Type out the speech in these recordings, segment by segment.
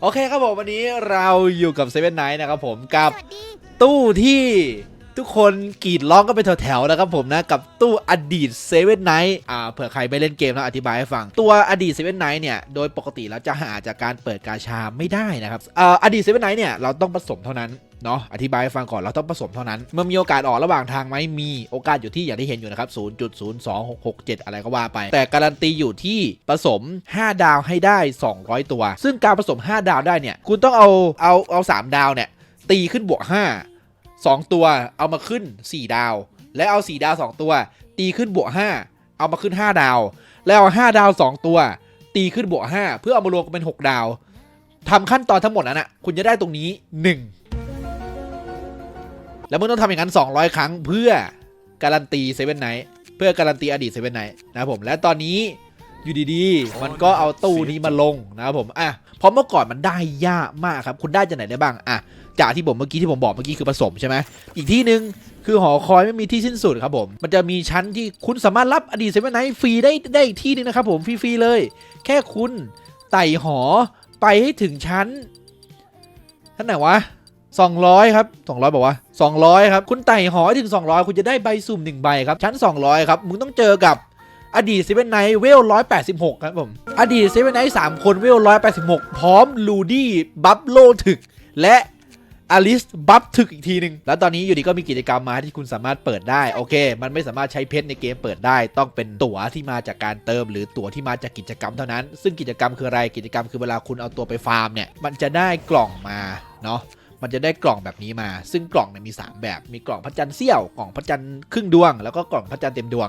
โอเคครับผมวันนี้เราอยู่กับเซเว่นไนท์นะครับผมกับสวัสดีตู้ที่ทุกคนกรีดร้องก็ไปแถวๆนะครับผมนะ กับตู้อดีตเซเว่นไนท์อ่าเผื่อใครไม่เล่นเกมแล้วอธิบายให้ฟัง ตัวอดีตเซเว่นไนท์เนี่ย โดยปกติแล้วจะหาจากการเปิดกาชาไม่ได้นะครับเอ่ออดีตเซเว่นไนท์เนี่ย เราต้องผสมเท่านั้น เนาะอธิบายให้ฟังก่อนเราต้องผสมเท่านั้น เมื่อมีโอกาสออกระหว่างทางไหมมีโอกาสอยู่ที่อย่างที่เห็นอยู่นะครับ 0.02667 อะไรก็ว่าไป แต่การันตีอยู่ที่ผสม 5 ดาวให้ได้ 200 ตัว ซึ่งการผสม 5 ดาวได้เนี่ยคุณต้องเอาเอาเอา 3 ดาวเนี่ยตีขึ้นบวก 5 2 ตัวเอามาขึ้น 4 ดาว และเอา 4 ดาว 2 ตัว ตีขึ้นบวก 5 เอามาขึ้น 5 ดาว แล้วเอา5ดาว 2 ตัว ตีขึ้นบวก 5 เพื่อเอามารวมกันเป็น 6 ดาวทำขั้นตอนทั้งหมดนั้นอะคุณจะได้ตรงนี้ 1 แล้วมึงต้องทำอย่างนั้น 200 ครั้งเพื่อการันตีเซเว่นไนท์เพื่อการันตีอดีตเซเว่นไนท์นะครับผมและตอนนี้อยู่ดีๆ มันก็เอาตู้นี้มาลงนะครับผมอะเพราะเมื่อก่อนมันได้ยากมากครับ คุณได้จากไหนได้บ้างอะจากที่ผมเมื่อกี้ที่ผมบอกเมื่อกี้คือผสมใช่ไหมอีกที่หนึ่งคือหอคอยไม่มีที่สิ้นสุดครับผม มันจะมีชั้นที่คุณสามารถรับอดีตเซเว่นไนท์ฟรีได้ได้อีกที่หนึงนะครับผมฟรีๆเลย แค่คุณไต่หอไปให้ถึงชั้นท่านไหนวะ 200 ครับ 200 บอกว่า 200 ครับ คุณไต่หอถึง 200 คุณจะได้ใบสุ่ม1ใบครับ ชั้น 200 ครับ มึงต้องเจอกับอดีตเซเว่นไนท์เวล186ครับผม อดีตเซเว่นไนท์3คนเวล186พร้อมลูดี้บัฟโลถึก และอลิสบัฟถึกอีกทีหนึ่งแล้วตอนนี้อยู่ดีก็มีกิจกรรมมาที่คุณสามารถเปิดได้ โอเค มันไม่สามารถใช้เพชรในเกมเปิดได้ ต้องเป็นตั๋วที่มาจากการเติม หรือตั๋วที่มาจากกิจกรรมเท่านั้น ซึ่งกิจกรรมคืออะไรกิจกรรมคือเวลาคุณเอาตัวไปฟาร์มเนี่ยมันจะได้กล่องมาเนาะ มันจะได้กล่องแบบนี้มา ซึ่งกล่องเนี่ยมี 3 แบบ มีกล่องพระจันทร์เสี้ยว กล่องพระจันทร์ครึ่งดวง แล้วก็กล่องพระจันทร์เต็มดวง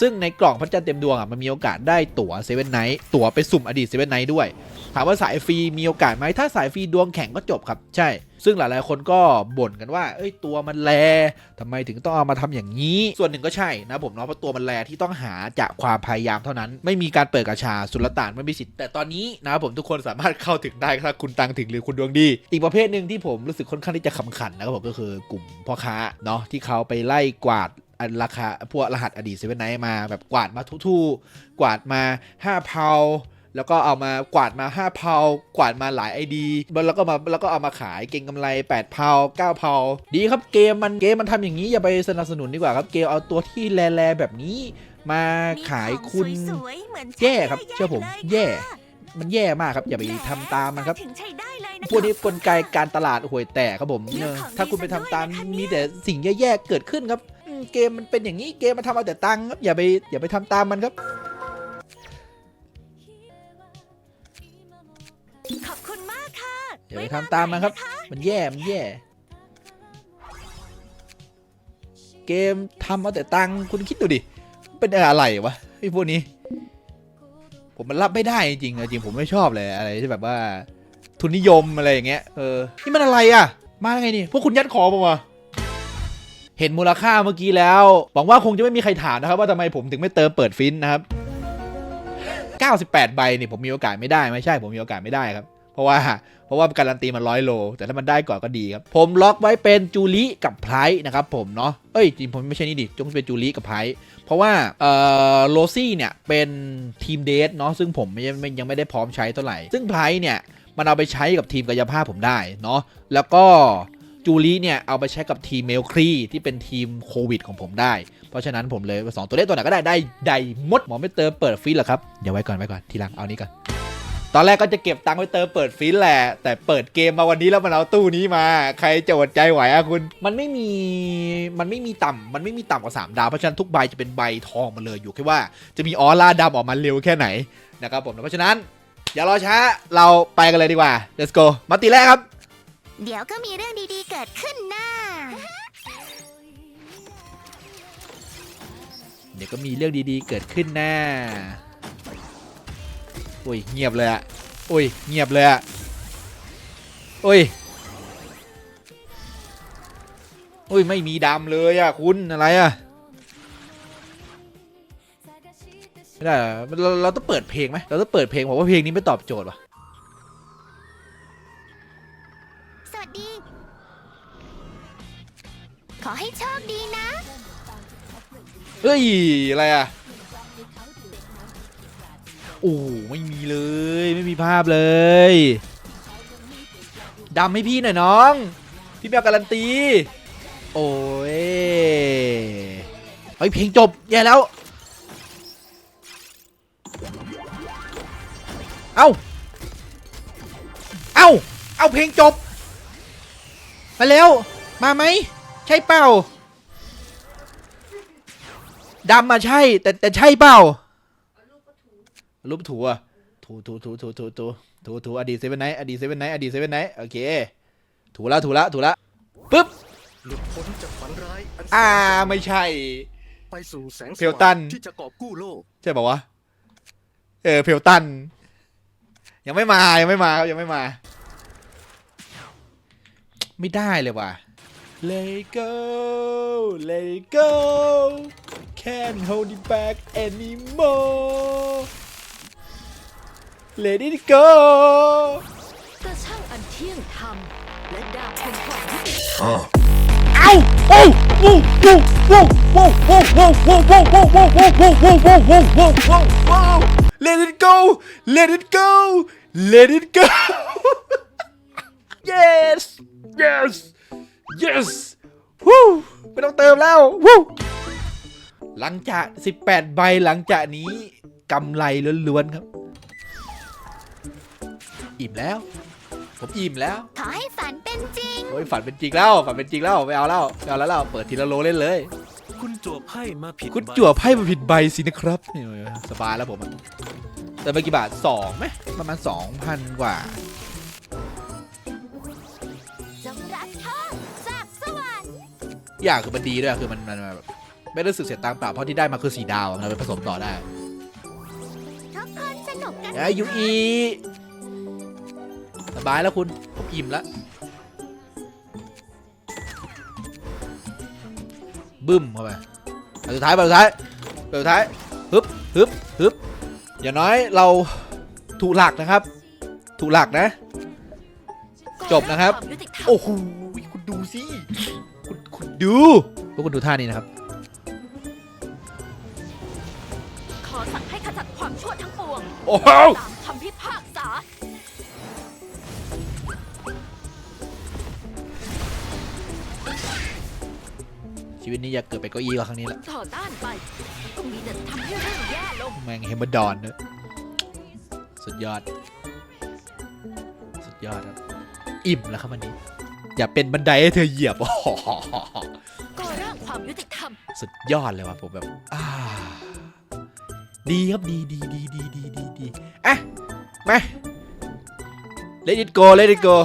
ซึ่งในกล่องพระจันทร์เต็มดวงอะ มันมีโอกาสได้ตั๋วเซเว่นไนท์ ตั๋วไปสุ่มอดีตเซเว่นไนท์ด้วย ถามว่าสายฟรีมีโอกาสไหมถ้าสายฟรีดวงแข็งก็จบครับ ใช่ ซึ่งหลายๆคนก็บ่นกันว่า เอ้ยตัวมันแลทำไมถึงต้องเอามาทำอย่างนี้ ส่วนหนึ่งก็ใช่นะผมเนาะเพราะตัวมันแลที่ต้องหาจากความพยายามเท่านั้น ไม่มีการเปิดกระชาสุลต่านไม่มีสิทธิ์แต่ตอนนี้นะผมทุกคนสามารถเข้าถึงได้ถ้าคุณตังถึงหรือคุณดวงดี อีกประเภทหนึ่งที่ผมรู้สึกค่อนข้างที่จะขำขันนะครับผมก็คือกลุ่มพ่อค้าเนาะที่เขาไปไล่กวาดอันราคาพวกรหัสอดีตเซเว่นไนท์มาแบบกวาดมาทุกๆกวาดมา5เพา แล้วก็เอามากวาดมา 5 เพากวาดมาหลาย ID แล้วก็มาแล้วก็เอามาขายเก่งกำไร 8 เพา9เพาดีครับเกมมันเกมมันทำอย่างนี้อย่าไปสนับสนุนดีกว่าครับเกมเอาตัวที่แลๆแบบนี้ มาขายคุณมีของสวยๆเหมือนแย่ครับใช้เชื่อผมได้แย่ค่ะมันแย่มากครับ อย่าไปทำตามมันครับถึงใช้ได้เลยนะคะพวกนี้กลไกการตลาดห่วยแตกครับผมเรื่องเออของถ้าคุณไปทำตามดีซะด้วยนะคะเนี่ยมีแต่สิ่งแย่ๆเกิดขึ้นครับอืมเกมมันเป็นอย่างนี้เกมมันทำเอาแต่ตังค์ครับอย่าไปอย่าไปทำตามมันครับขอบ อย่าไปทำตามมันครับ มันแย่ มันแย่ เกมทำเอาแต่ตังค์คุณคิดดูดิ เป็นอะไรวะไอ้พวกนี้ ผมมันรับไม่ได้จริงๆอะจริงผมไม่ชอบเลยอะไรที่แบบว่า ทุนนิยมอะไรอย่างเงี้ย เออ นี่มันอะไรอะมาไงนี่ พวกคุณยัดคอผมวะเห็นมูลค่าเมื่อกี้แล้ว หวังว่าคงจะไม่มีใครถามนะครับ ว่าทำไมผมถึงไม่เติมเปิดฟินนะครับ 98 ใบนี่ผมมีโอกาสไม่ได้ไม่ใช่ ผมมีโอกาสไม่ได้ครับเพ ราะว่าเพราะว่าการันตีมันร้อยโล แต่ถ้ามันได้ก่อนก็ดีครับ ผมล็อกไว้เป็นจูลิกับไพร์นะครับผมเนาะเอ้ยจริงผมไม่ใช่นี่ดิจงเป็นจูลิกับไพร์เพราะว่าเอ่อโรซี่เนี่ยเป็นทีมเดทเนาะซึ่งผมไม่ไม่ยังไม่ได้พร้อมใช้เท่าไหร่ ซึ่งไพร์เนี่ยมันเอาไปใช้กับทีมกายภาพผมได้เนาะแล้วก็จูลิเนี่ยเอาไปใช้กับทีมเมลครีที่เป็นทีมโควิดของผมได้ เพราะฉะนั้นผมเลยสองตัวเลขตัวไหนก็ได้ได้ได้หมดหมอไม่เติมเปิดฟินหรอครับ เดี๋ยวไว้ก่อนไว้ก่อนทีหลังเอานี้ก่อน ตอนแรกก็จะเก็บตังค์ไว้เติมเปิดฟินแหละ แต่เปิดเกมมาวันนี้แล้วมันเอาตู้นี้มา ใครจะอดใจไหวอะคุณ มันไม่มีมันไม่มีต่ำมันไม่มีต่ำกว่า 3 ดาว เพราะฉะนั้นทุกใบจะเป็นใบทองมาเลยอยู่แค่ว่าจะมีออร่าดำออกมาเร็วแค่ไหนนะครับผมเพราะฉะนั้น อย่ารอช้าเราไปกันเลยดีกว่า let's go มาตีแรกครับ เดี๋ยวก็มีเรื่องดีๆเกิดขึ้นนะเดี๋ยวก็มีเรื่องดีๆเกิดขึ้นแน่ อุ้ยเงียบเลยอะอุ้ยเงียบเลยอะอุ้ยอุ้ยไม่มีดำเลยอะคุณอะไรอะไม่ได้เหรอเราเราต้องเปิดเพลงไหมเราต้องเปิดเพลงบอกว่าเพลงนี้ไม่ตอบโจทย์ว่ะสวัสดี ขอให้โชคดีนะ เฮ้ย อะไรอะ โอ้ไม่มีเลยไม่มีภาพเลยดำให้พี่หน่อยน้อง พี่ไม่เอาการันตี โอ้ยเฮ้ยเพลงจบแย่แล้ว เอ้า เอ้า เอาเพลงจบ มาแล้ว มาไหม ใช่เปล่าดำมาใช่ แต่แต่ใช่เปล่า รูปถูอะถูถูถูถูถูถูถูถูอดีตเซเว่นไนท์อดีตเซเว่นไนท์อดีตเซเว่นไนท์โอเค ถูแล้วถูแล้วถูแล้วปึ๊บหลุดพ้นจากฝันร้ายอันแสนอ่าสาหัสไม่ใช่ ไปสู่แสงสเพลตันว่างที่จะกอบกู้โลก ใช่ป่าวะ เออ เพลตัน ยังไม่มา ยังไม่มาครับ ยังไม่มา ไม่ได้เลยว่ะ Let it go Let it go Can't hold it back anymore Let it go กระช่างอันเที่ยงธรรมและดาบแห่งความยุติธรรมเอ้าโอ้โว้โว้โว้โว้โว้โว้โว้โว้โว้โว้โว้โว้โว้โว้โว้โว้โว้โว้ Let it go Let it go Let it go Yes Yes Yes วู้ไม่ต้องเติมแล้ววู้หลังจาก 18 ใบหลังจากนี้กำไรล้วนๆครับ อิ่มแล้ว ผมอิ่มแล้วขอให้ฝันเป็นจริง โอ้ยฝันเป็นจริงแล้วฝันเป็นจริงแล้วไม่เอาแล้วไม่เอาแล้วเราเปิดทีละโลเล่นเลย คุณจั่วไพ่มาผิดคุณใบจั่วไพ่มาผิดใบสินะครับนี่สบายแล้วผมอะแต่ไปกี่บาทสองไหมประมาณสองพันกว่า จงรักเธอจากสวรรค์อย่างคือมันดีด้วยคือมันมันมันแบบไม่รู้สึกเสียตังค์เปล่าเพราะที่ได้มาคือสีดาวเราไปผสมต่อได้ทุกคนสนุกกันไอ้ยูอีส บายแล้วคุณ ผมอิ่มแล้วบึ้มเข้าไปอันสุดท้ายอันสุดท้ายอันสุดท้ายฮึบฮึบฮึบอย่างน้อยเราถูกหลักนะครับ ถูกหลักนะ จบนะครับวามยุติธรรมโอ้โหคุณดูสิคุณคุณดูพวกคุณดูท่านี้นะครับ ขอสั่งให้ขจัดความชั่วทั้งปวงโอ้โหตามคำพิพากษา ชีวิตนี้อยากเกิดไปนเก้าอี้กว่าครั้งนี้ละต่อต้านไปก็มีแต่ทำให้เรื่องแย่ลงแม่งเฮมเบอร์ดอนเนอะสุดยอด สุดยอดครับ อิ่มแล้วครับวันนี้ อย่าเป็นบันไดให้เธอเหยียบโอ้โหก็ร่างความยุติธรรม สุดยอดเลยว่ะผมแบบอ่าดีครับดีดีดีดีดีดีดีอะมา let it go let it go